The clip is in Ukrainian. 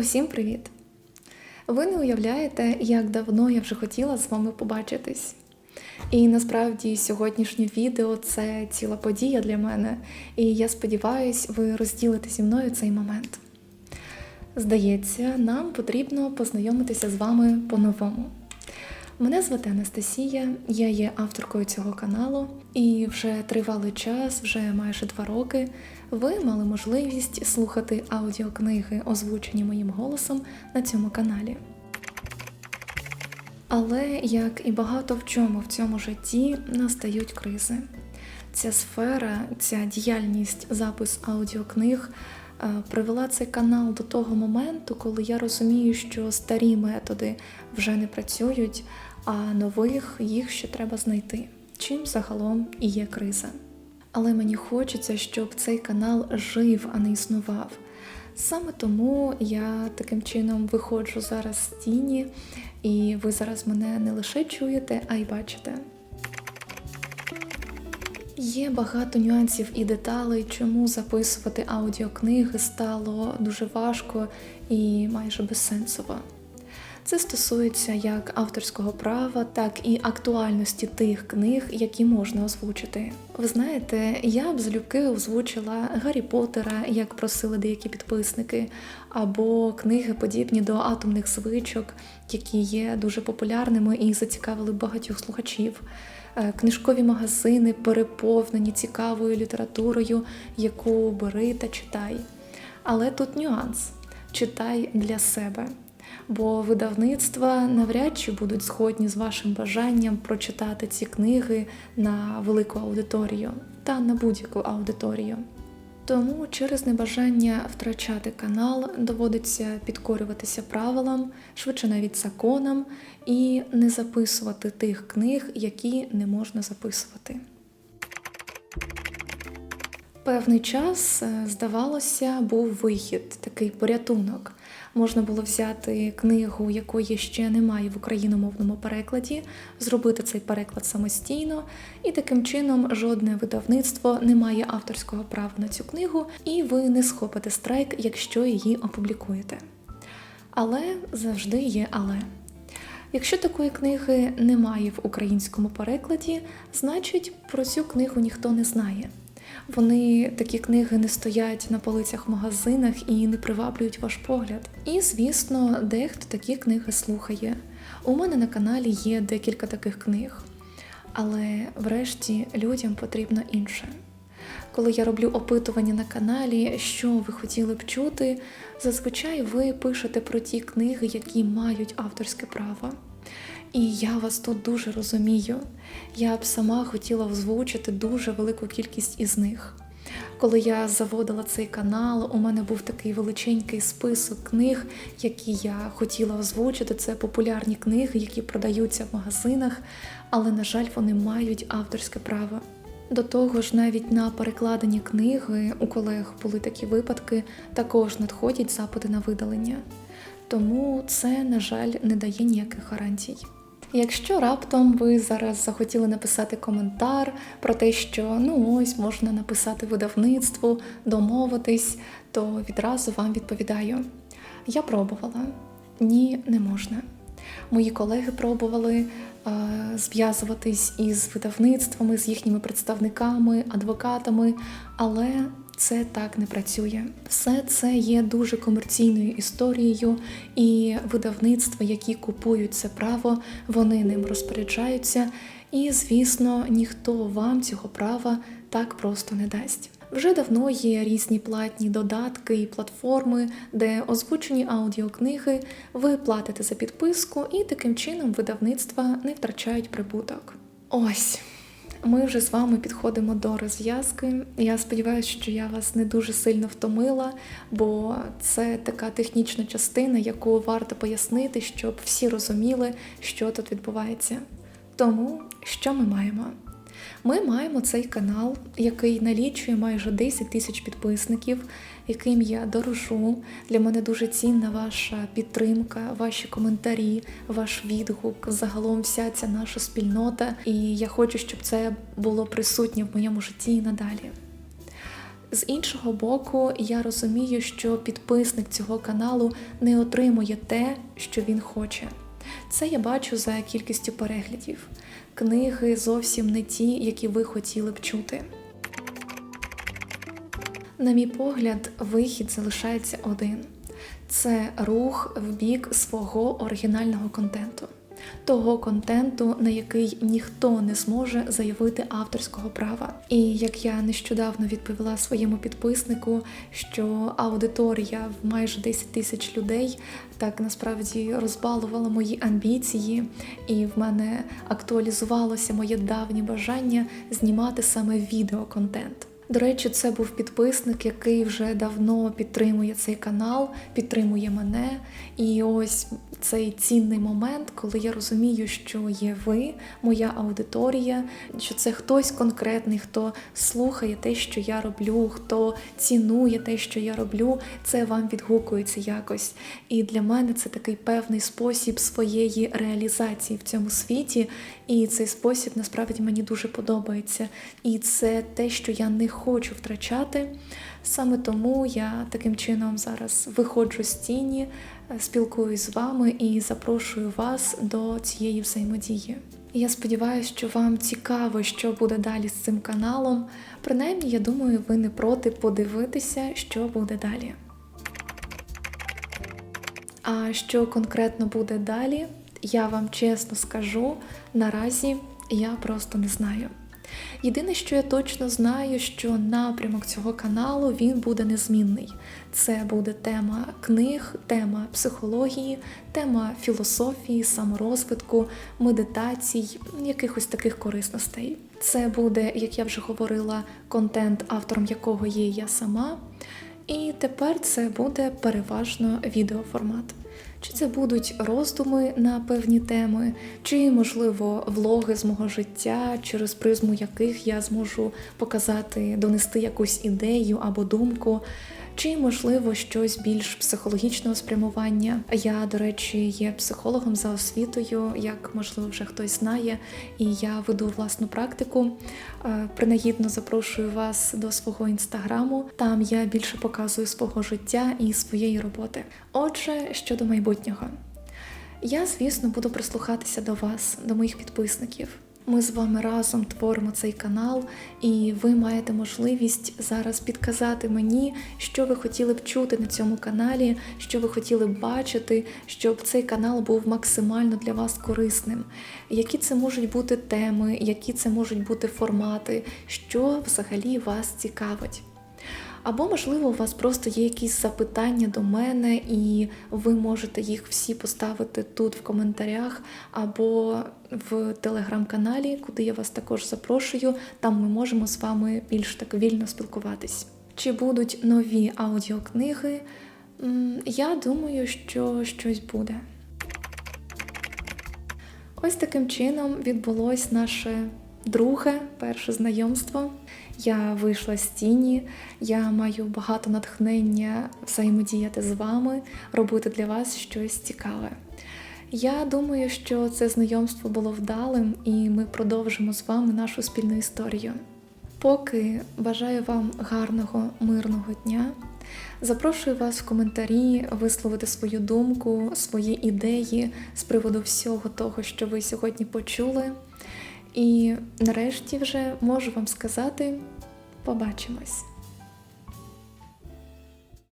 Усім привіт! Ви не уявляєте, як давно я вже хотіла з вами побачитись. І насправді сьогоднішнє відео це ціла подія для мене, і я сподіваюся, ви розділите зі мною цей момент. Здається, нам потрібно познайомитися з вами по-новому. Мене звати Анастасія, я є авторкою цього каналу, і вже тривалий час, вже майже два роки, ви мали можливість слухати аудіокниги, озвучені моїм голосом на цьому каналі. Але як і багато в чому в цьому житті настають кризи. Ця сфера, ця діяльність, запис аудіокниг е, привела цей канал до того моменту, коли я розумію, що старі методи вже не працюють, а нових їх ще треба знайти. Чим загалом і є криза. Але мені хочеться, щоб цей канал жив, а не існував. Саме тому я таким чином виходжу зараз з тіні, і ви зараз мене не лише чуєте, а й бачите. Є багато нюансів і деталей, чому записувати аудіокниги стало дуже важко і майже безсенсово. Це стосується як авторського права, так і актуальності тих книг, які можна озвучити. Ви знаєте, я б залюбки озвучила Гаррі Поттера, як просили деякі підписники, або книги, подібні до атомних звичок, які є дуже популярними і зацікавили багатьох слухачів. Е, Книжкові магазини переповнені цікавою літературою, яку бери та читай. Але тут нюанс: читай для себе бо видавництва навряд чи будуть згодні з вашим бажанням прочитати ці книги на велику аудиторію та на будь-яку аудиторію. Тому через небажання втрачати канал доводиться підкорюватися правилам, швидше навіть законам, і не записувати тих книг, які не можна записувати. Певний час, е, здавалося, був вихід, такий порятунок. Можна було взяти книгу, якої ще немає в україномовному перекладі, зробити цей переклад самостійно, і таким чином жодне видавництво не має авторського права на цю книгу, і ви не схопите страйк, якщо її опублікуєте. Але завжди є але. Якщо такої книги немає в українському перекладі, значить про цю книгу ніхто не знає. Вони такі книги не стоять на полицях в магазинах і не приваблюють ваш погляд. І, звісно, дехто такі книги слухає. У мене на каналі є декілька таких книг. Але врешті людям потрібно інше. Коли я роблю опитування на каналі, що ви хотіли б чути, зазвичай ви пишете про ті книги, які мають авторське право. І я вас тут дуже розумію. Я б сама хотіла озвучити дуже велику кількість із них. Коли я заводила цей канал, у мене був такий величенький список книг, які я хотіла озвучити. Це популярні книги, які продаються в магазинах, але, на жаль, вони мають авторське право. До того ж, навіть на перекладені книги у колег були такі випадки, також надходять запити на видалення. Тому це, на жаль, не дає ніяких гарантій. Якщо раптом ви зараз захотіли написати коментар про те, що ну ось можна написати видавництву, домовитись, то відразу вам відповідаю: я пробувала, ні, не можна. Мої колеги пробували е, зв'язуватись із видавництвами, з їхніми представниками, адвокатами, але це так не працює. Все це є дуже комерційною історією, і видавництва, які купують це право, вони ним розпоряджаються. І, звісно, ніхто вам цього права так просто не дасть. Вже давно є різні платні додатки і платформи, де озвучені аудіокниги ви платите за підписку, і таким чином видавництва не втрачають прибуток. Ось. Ми вже з вами підходимо до розв'язки. Я сподіваюся, що я вас не дуже сильно втомила, бо це така технічна частина, яку варто пояснити, щоб всі розуміли, що тут відбувається. Тому що ми маємо? Ми маємо цей канал, який налічує майже 10 тисяч підписників, яким я дорожу. Для мене дуже цінна ваша підтримка, ваші коментарі, ваш відгук, загалом вся ця наша спільнота. І я хочу, щоб це було присутнє в моєму житті і надалі. З іншого боку, я розумію, що підписник цього каналу не отримує те, що він хоче. Це я бачу за кількістю переглядів. Книги зовсім не ті, які ви хотіли б чути. На мій погляд, вихід залишається один: це рух в бік свого оригінального контенту, того контенту, на який ніхто не зможе заявити авторського права. І як я нещодавно відповіла своєму підписнику, що аудиторія в майже 10 тисяч людей так насправді розбалувала мої амбіції, і в мене актуалізувалося моє давнє бажання знімати саме відеоконтент. До речі, це був підписник, який вже давно підтримує цей канал, підтримує мене. І ось цей цінний момент, коли я розумію, що є ви, моя аудиторія, що це хтось конкретний, хто слухає те, що я роблю, хто цінує те, що я роблю, це вам відгукується якось. І для мене це такий певний спосіб своєї реалізації в цьому світі. І цей спосіб насправді мені дуже подобається. І це те, що я не хочу втрачати. Саме тому я таким чином зараз виходжу з тіні, е, спілкуюсь з вами і запрошую вас до цієї взаємодії. Я сподіваюся, що вам цікаво, що буде далі з цим каналом. Принаймні, я думаю, ви не проти подивитися, що буде далі. А що конкретно буде далі, я вам чесно скажу, наразі я просто не знаю. Єдине, що я точно знаю, що напрямок цього каналу він буде незмінний. Це буде тема книг, тема психології, тема філософії, саморозвитку, медитацій, якихось таких корисностей. Це буде, як я вже говорила, контент, автором якого є я сама. І тепер це буде переважно відеоформат. Чи це будуть роздуми на певні теми, чи, можливо, влоги з мого життя, через призму яких я зможу показати, донести якусь ідею або думку, чи, можливо, щось більш психологічного спрямування. Я, до речі, є психологом за освітою, як можливо вже хтось знає, і я веду власну практику. Е, Принагідно запрошую вас до свого інстаграму. Там я більше показую свого життя і своєї роботи. Отже, щодо майбутнього, я, звісно, буду прислухатися до вас, до моїх підписників. Ми з вами разом творимо цей канал, і ви маєте можливість зараз підказати мені, що ви хотіли б чути на цьому каналі, що ви хотіли б бачити, щоб цей канал був максимально для вас корисним. Які це можуть бути теми, які це можуть бути формати, що взагалі вас цікавить. Або, можливо, у вас просто є якісь запитання до мене, і ви можете їх всі поставити тут в коментарях, або в телеграм-каналі, куди я вас також запрошую. Там ми можемо з вами більш так вільно спілкуватись. Чи будуть нові аудіокниги? Я думаю, що щось буде. Ось таким чином відбулось наше друге перше знайомство. Я вийшла з тіні, я маю багато натхнення взаємодіяти з вами, робити для вас щось цікаве. Я думаю, що це знайомство було вдалим, і ми продовжимо з вами нашу спільну історію. Поки бажаю вам гарного, мирного дня. Запрошую вас в коментарі висловити свою думку, свої ідеї з приводу всього того, що ви сьогодні почули. І нарешті вже можу вам сказати: побачимось!